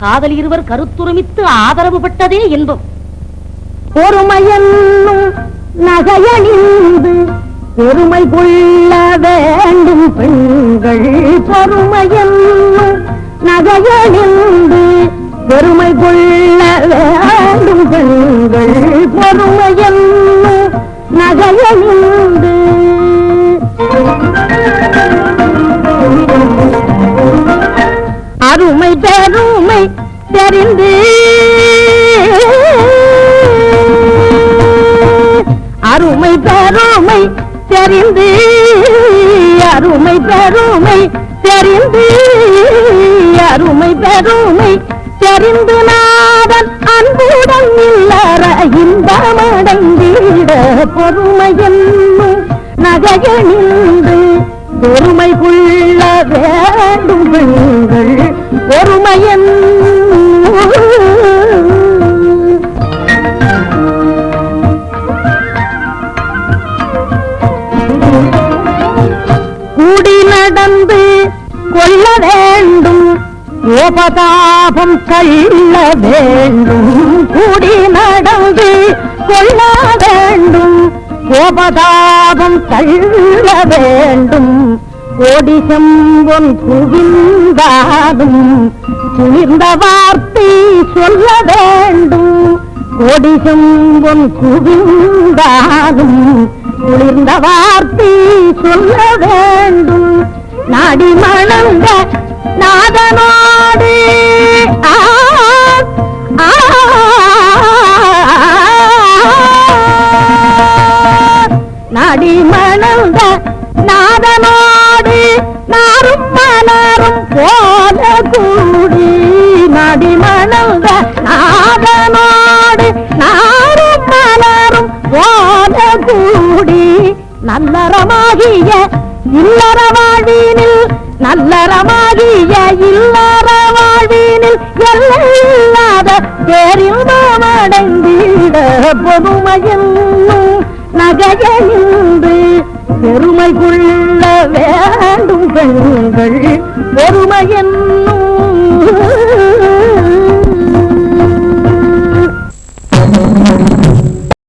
காதல் இருவர் கருத்துருமித்து ஆதரவு பட்டதே இன்பம். பொறுமையென்னும் நகையணிந்து பெருமை கொள்ள வேண்டும் பெண்கள். பொறுமையென்னும் நகையணிந்து பெருமை கொள்ள வேண்டும் பெண்கள். பொறுமையென்னும் நகையணிந்து அருமை பெருமை தெரிந்து. அருமை பெருமை தெரிந்து. அருமை பெருமை தெரிந்து. அருமை பெருமை தெரிந்து நாதன் அன்புடன் இல்லற இந்த மடங்கிட பொறுமையின். கூடி நடந்து கொள்ள வேண்டும். கோபதாபம் கள்ள வேண்டும். கூடி நடந்து கொள்ள வேண்டும். கோபதாபம் கள்ள வேண்டும். கோடி செம்பொன் குவிந்தாலும் குளிர்ந்த வார்த்தை சொல்ல வேண்டும். கோடி செம்பொன் குவிந்தாலும் குளிர்ந்த வார்த்தை சொல்ல வேண்டும் நாடி மணந்த நாதனோடு நாடி மணந்த நாதனோடு நாரும் மலரும் போல கூடி நாடி மணந்த நாதனோடு போல கூடி நல்லறமாகிய இல்லற வாழ்வினில் நல்லறமாகிய இல்லற வாழ்வினில் எல்லையில்லாத பேரின்பமடைந்திட பொதுமையென்னும் நகையின்றி பெருமை கொள்ள வேண்டும் பெண்கள் பெருமை என்னும்